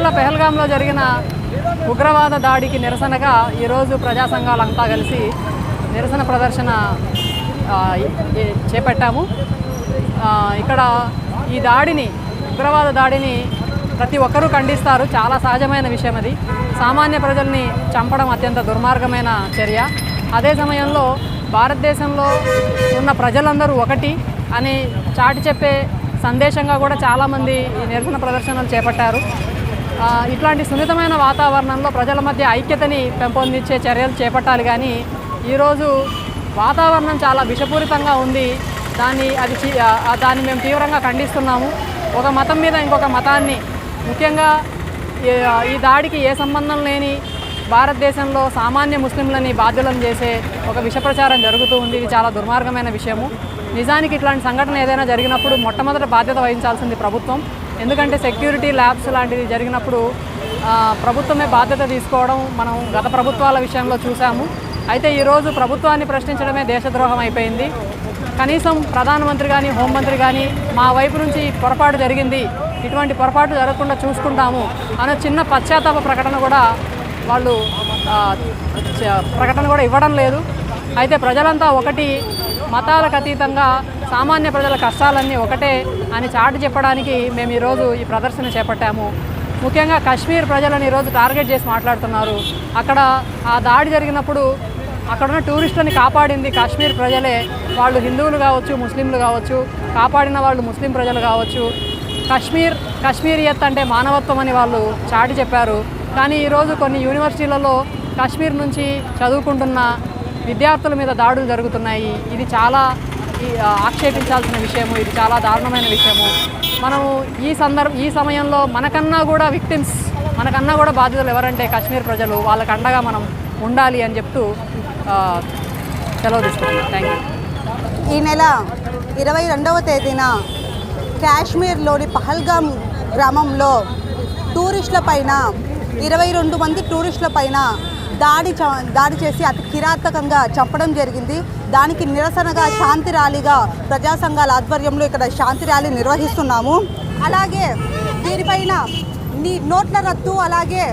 ఇటీవల పెహల్గాంలో జరిగిన ఉగ్రవాద దాడికి నిరసనగా ఈరోజు ప్రజా సంఘాలంతా కలిసి నిరసన ప్రదర్శన చేపట్టాము. ఇక్కడ ఈ దాడిని ఉగ్రవాద దాడిని ప్రతి ఒక్కరూ ఖండిస్తారు. చాలా సహజమైన విషయం అది. సామాన్య ప్రజల్ని చంపడం అత్యంత దుర్మార్గమైన చర్య. అదే సమయంలో భారతదేశంలో ఉన్న ప్రజలందరూ ఒకటి అని చాటి చెప్పే సందేశంగా కూడా చాలామంది ఈ నిరసన ప్రదర్శనలు చేపట్టారు. ఇట్లాంటి సున్నితమైన వాతావరణంలో ప్రజల మధ్య ఐక్యతని పెంపొందించే చర్యలు చేపట్టాలి కానీ ఈరోజు వాతావరణం చాలా విషపూరితంగా ఉంది. దాన్ని అది దాన్ని మేము తీవ్రంగా ఖండిస్తున్నాము. ఒక మతం మీద ఇంకొక మతాన్ని ముఖ్యంగా ఈ- ఈ దాడికి ఏ సంబంధం లేని భారతదేశంలో సామాన్య ముస్లింలని బాధ్యులను చేసే ఒక విష ప్రచారం జరుగుతూ ఉంది. ఇది చాలా దుర్మార్గమైన విషయము. నిజానికి ఇట్లాంటి సంఘటన ఏదైనా జరిగినప్పుడు మొట్టమొదట బాధ్యత వహించాల్సింది ప్రభుత్వం. ఎందుకంటే సెక్యూరిటీ ల్యాబ్స్ లాంటివి జరిగినప్పుడు ప్రభుత్వమే బాధ్యత తీసుకోవడం మనం గత ప్రభుత్వాల విషయంలో చూసాము అయితే ఈరోజు ప్రభుత్వాన్ని ప్రశ్నించడమే దేశద్రోహం అయిపోయింది. కనీసం ప్రధానమంత్రి కానీ హోంమంత్రి కానీ మా వైపు నుంచి పొరపాటు జరిగింది. ఇటువంటి పొరపాటు జరగకుండా చూసుకుంటాము అనే చిన్న పశ్చాత్తాప ప్రకటన కూడా వాళ్ళు ప్రకటన కూడా ఇవ్వడం లేదు. అయితే ప్రజలంతా ఒకటి మతాలకు అతీతంగా సామాన్య ప్రజల కష్టాలన్నీ ఒకటే అని చాటి చెప్పడానికి మేము ఈరోజు ఈ ప్రదర్శన చేపట్టాము. ముఖ్యంగా కాశ్మీర్ ప్రజలను ఈరోజు టార్గెట్ చేసి మాట్లాడుతున్నారు. అక్కడ ఆ దాడి జరిగినప్పుడు అక్కడున్న టూరిస్టులని కాపాడింది కాశ్మీర్ ప్రజలే. వాళ్ళు హిందువులు కావచ్చు ముస్లింలు కావచ్చు కాపాడిన వాళ్ళు ముస్లిం ప్రజలు కావచ్చు. కాశ్మీర్ కశ్మీరియత్ అంటే మానవత్వం అని వాళ్ళు చాటి చెప్పారు. కానీ ఈరోజు కొన్ని యూనివర్సిటీలలో కాశ్మీర్ నుంచి చదువుకుంటున్న విద్యార్థుల మీద దాడులు జరుగుతున్నాయి. ఇది చాలా ఈ, ఆక్షేపించాల్సిన విషయము. ఇది చాలా దారుణమైన విషయము. మనము ఈ సందర్భ ఈ సమయంలో మనకన్నా కూడా విక్టిమ్స్ మనకన్నా కూడా బాధితులు ఎవరంటే కాశ్మీర్ ప్రజలు. వాళ్ళకి అండగా మనం ఉండాలి అని చెప్తూ సెలవు తీసుకుంటున్నాం. థ్యాంక్ యూ ఈ నెల ఇరవై రెండవ తేదీన కాశ్మీర్లోని పహల్గాం గ్రామంలో టూరిస్టుల పైన ఇరవై రెండు మంది టూరిస్టుల పైన దాడి దాడి చేసి అతి కిరాతకంగా చంపడం జరిగింది. దానికి నిరసనగా శాంతి ర్యాలీగా ప్రజా సంఘాల ఆధ్వర్యంలో ఇక్కడ శాంతి ర్యాలీ నిర్వహిస్తున్నాము. అలాగే దీనిపైన నీ నోట్ల రద్దు అలాగే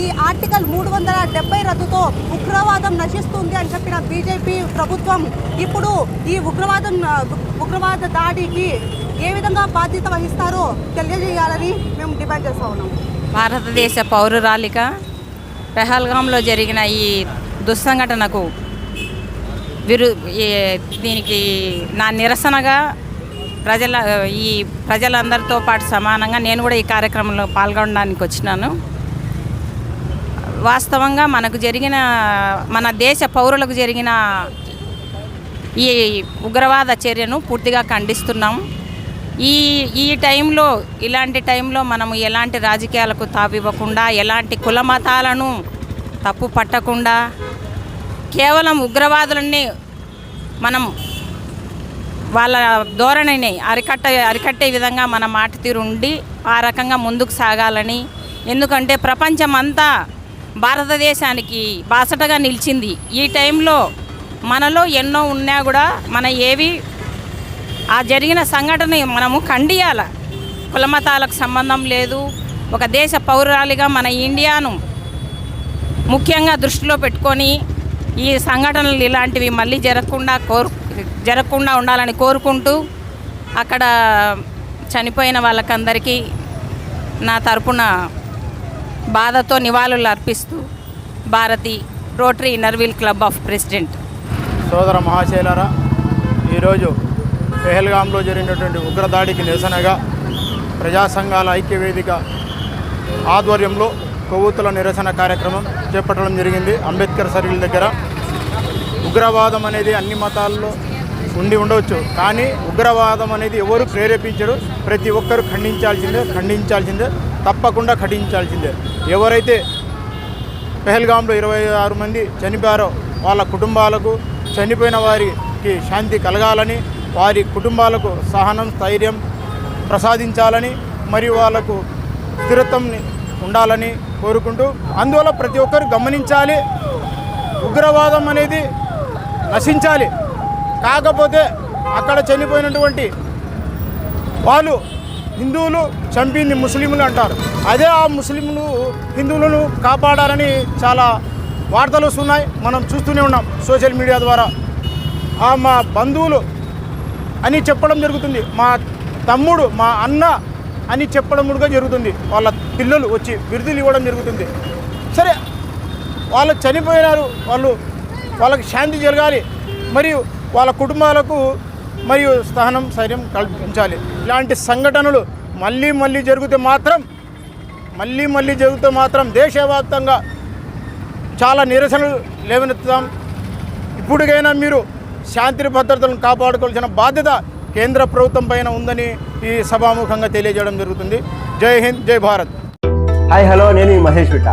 ఈ ఆర్టికల్ మూడు వందల డెబ్బై రద్దుతో ఉగ్రవాదం నశిస్తుంది అని చెప్పిన బీజేపీ ప్రభుత్వం ఇప్పుడు ఈ ఉగ్రవాదం ఉగ్రవాద దాడికి ఏ విధంగా బాధ్యత వహిస్తారో తెలియజేయాలని మేము డిమాండ్ చేస్తా ఉన్నాం. భారతదేశ పౌరురాలిగా పెహల్గాంలో జరిగిన ఈ దుస్సంఘటనకు విరు ఈ- దీనికి నా నిరసనగా ప్రజల ఈ ప్రజలందరితో పాటు సమానంగా నేను కూడా ఈ కార్యక్రమంలో పాల్గొనడానికి వచ్చినాను. వాస్తవంగా మనకు జరిగిన మన దేశ పౌరులకు జరిగిన ఈ ఉగ్రవాద చర్యను పూర్తిగా ఖండిస్తున్నాం. ఈ ఈ టైంలో ఇలాంటి టైంలో మనము ఎలాంటి రాజకీయాలకు తావివ్వకుండా ఎలాంటి కుల మతాలను తప్పు పట్టకుండా కేవలం ఉగ్రవాదులన్నీ మనం వాళ్ళ ధోరణిని అరికట్ట అరికట్టే విధంగా మన మాట తీరు ఉండి ఆ రకంగా ముందుకు సాగాలని. ఎందుకంటే ప్రపంచం అంతా భారతదేశానికి బాసటగా నిలిచింది. ఈ టైంలో మనలో ఎన్నో ఉన్నా కూడా మన ఏవి ఆ జరిగిన సంఘటన మనము ఖండియాల కులమతాలకు సంబంధం లేదు. ఒక దేశ పౌరాలిగా మన ఇండియాను ముఖ్యంగా దృష్టిలో పెట్టుకొని ఈ సంఘటనలు ఇలాంటివి మళ్ళీ జరగకుండా కోరు జరగకుండా ఉండాలని కోరుకుంటూ అక్కడ చనిపోయిన వాళ్ళకందరికీ నా తరపున బాధతో నివాళులు అర్పిస్తూ Bharathi rotary inner wheel club of president. సోదర మహాశైలరా ఈరోజు పెహల్గాంలో జరిగినటువంటి ఉగ్రదాడికి నిరసనగా ప్రజా సంఘాల ఐక్యవేదిక ఆధ్వర్యంలో కొవ్వొత్తుల నిరసన కార్యక్రమం చేపట్టడం జరిగింది. అంబేద్కర్ సర్కిల్ దగ్గర ఉగ్రవాదం అనేది అన్ని మతాల్లో ఉండి ఉండవచ్చు. కానీ ఉగ్రవాదం అనేది ఎవరు ప్రేరేపించరు? ప్రతి ఒక్కరు ఖండించాల్సిందే ఖండించాల్సిందే తప్పకుండా ఖండించాల్సిందే. ఎవరైతే పెహల్గాంలో ఇరవై ఆరు మంది చనిపోయారో వాళ్ళ కుటుంబాలకు చనిపోయిన వారికి శాంతి కలగాలని వారి కుటుంబాలకు సహనం స్థైర్యం ప్రసాదించాలని మరియు వాళ్ళకు స్థిరత్వం ఉండాలని కోరుకుంటూ అందువల్ల ప్రతి ఒక్కరు గమనించాలి. ఉగ్రవాదం అనేది నశించాలి. కాకపోతే అక్కడ చనిపోయినటువంటి వాళ్ళు హిందువులు చంపింది ముస్లింలు అంటారు. అదే ఆ ముస్లింలు హిందువులను కాపాడాలని చాలా వార్తలు వస్తున్నాయి. మనం చూస్తూనే ఉన్నాం సోషల్ మీడియా ద్వారా. ఆ మా బంధువులు అని చెప్పడం జరుగుతుంది. మా తమ్ముడు మా అన్న అని చెప్పడం కూడా జరుగుతుంది. వాళ్ళ పిల్లలు వచ్చి బిరుదులు ఇవ్వడం జరుగుతుంది. సరే వాళ్ళు చనిపోయినారు వాళ్ళు వాళ్ళకి శాంతి జరగాలి మరియు వాళ్ళ కుటుంబాలకు మరియు స్థానం స్థైర్యం కల్పించాలి. ఇలాంటి సంఘటనలు మళ్ళీ మళ్ళీ జరిగితే మాత్రం మళ్ళీ మళ్ళీ జరిగితే మాత్రం దేశవ్యాప్తంగా చాలా నిరసనలు లేవనెత్తుతాం. ఇప్పటికైనా మీరు శాంతి భద్రతలను కాపాడుకోవాల్సిన బాధ్యత కేంద్ర ప్రభుత్వం పైన ఉందని ఈ సభాముఖంగా తెలియజేయడం జరుగుతుంది. జై హింద్ జై భారత్. హాయ్ హలో నేను Mahesh విట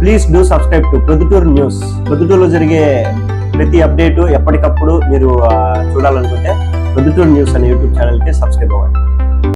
please do subscribe to Proddatur news. ప్రొద్దుటూరులో జరిగే ప్రతి అప్డేటు ఎప్పటికప్పుడు మీరు చూడాలనుకుంటే ప్రొద్దుటూరు న్యూస్ అనే యూట్యూబ్ ఛానల్కి సబ్స్క్రైబ్ అవ్వండి.